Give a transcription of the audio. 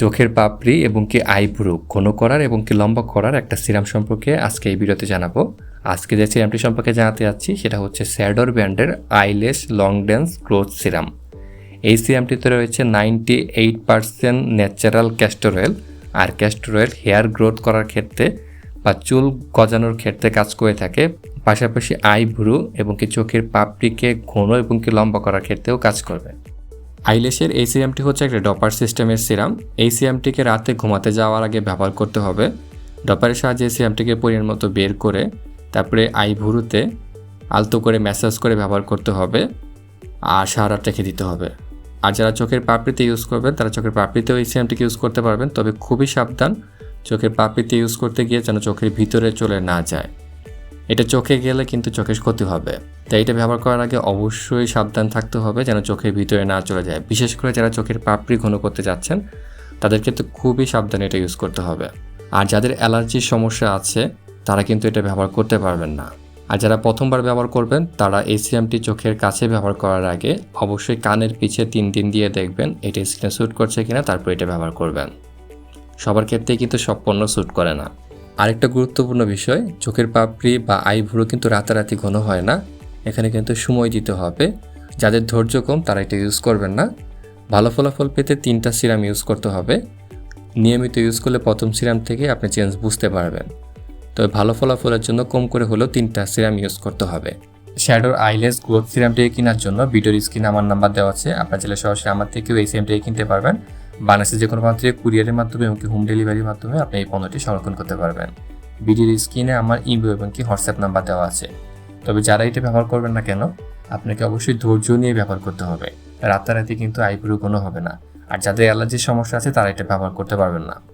চোখের পাপড়ি এবং কি আইব্রু ঘন করার এবং কি লম্বা করার একটা সিরাম সম্পর্কে আজকে এই ভিডিওতে জানাব। আজকে যে সিরামটি সম্পর্কে জানাতে যাচ্ছি, সেটা হচ্ছে স্যাডর ব্র্যান্ডের eyelash long dense growth serum. এই সিরামটিতে রয়েছে ninety eight percent natural castor oil আর ক্যাস্টর অয়েল হেয়ার গ্রোথ করার ক্ষেত্রে বা চুল গজানোর ক্ষেত্রে কাজ করে থাকে। পাশাপাশি আইব্রু এবং কি চোখের পাপড়িকে ঘন এবং কি লম্বা করার ক্ষেত্রেও কাজ করবে। আইলেশের এই সিরামটি হচ্ছে একটা ডপার সিস্টেমের সিরাম। এই সিরামটিকে রাতে ঘুমাতে যাওয়ার আগে ব্যবহার করতে হবে। ডপারের সাহায্যে সিরামটিকে পরিমাণ মতো বের করে, তারপরে আই ভুরুতে আলতো করে ম্যাসাজ করে ব্যবহার করতে হবে আর সারা রেখে দিতে হবে। আর যারা চোখের পাপড়িতে ইউজ করবেন, তারা চোখের পাপড়িতেও এই সিরামটিকে ইউজ করতে পারবেন, তবে খুবই সাবধান। চোখের পাপড়িতে ইউজ করতে গিয়ে যেন চোখের ভিতরে চলে না যায়। এটা চোখে গেলে কিন্তু চোখের ক্ষতি হবে। তাই এটা ব্যবহার করার আগে অবশ্যই সাবধান থাকতে হবে যেন চোখের ভিতরে না চলে যায়। বিশেষ করে যারা চোখের পাপড়ি ঘন করতে যাচ্ছেন, তাদের ক্ষেত্রে খুবই সাবধানে এটা ইউজ করতে হবে। আর যাদের অ্যালার্জির সমস্যা আছে, তারা কিন্তু এটা ব্যবহার করতে পারবেন না। আর যারা প্রথমবার ব্যবহার করবেন, তারা এই চোখের কাছে ব্যবহার করার আগে অবশ্যই কানের পিছে তিন দিন দিয়ে দেখবেন এটা স্কিনে স্যুট করছে কিনা, তারপর এটা ব্যবহার করবেন। সবার ক্ষেত্রেই কিন্তু সব পণ্য স্যুট করে না। আরেকটা গুরুত্বপূর্ণ বিষয়, চোখের পাপড়ি বা আইভুরো কিন্তু রাতারাতি ঘন হয় না। এখানে কিন্তু সময় দিতে হবে। যাদের ধৈর্য কম, তারা এটা ইউজ করবেন না। ভালো ফলাফল পেতে তিনটা সিরাম ইউজ করতে হবে। নিয়মিত ইউজ করলে প্রথম সিরাম থেকে আপনি চেঞ্জ বুঝতে পারবেন। তবে ভালো ফলাফলের জন্য কম করে হলেও তিনটা সিরাম ইউজ করতে হবে। শ্যাডোর আইলেস গ্রোথ সিরামটি কেনার জন্য ভিডিওর স্ক্রিনে আমার নাম্বার দেওয়া আছে। আপনার চাইলে সরাসরি আমার থেকেও এই সিরামটি কিনতে পারবেন। বাংলাদেশের যে কোনো প্রান্ত কুরিয়ারের মাধ্যমে এবং হোম ডেলিভারির মাধ্যমে আপনি এই পণ্যটি সংরক্ষণ করতে পারবেন। ভিডিওর স্ক্রিনে আমার ইমেল এবং কি হোয়াটসঅ্যাপ নাম্বার দেওয়া আছে। তবে যারা এটা ব্যবহার করবেন না কেন, আপনাকে অবশ্যই ধৈর্য নিয়ে ব্যবহার করতে হবে। রাতারাতি কিন্তু আইব্রু কোনো হবে না। আর যাদের অ্যালার্জির সমস্যা আছে, তারা এটা ব্যবহার করতে পারবেন না।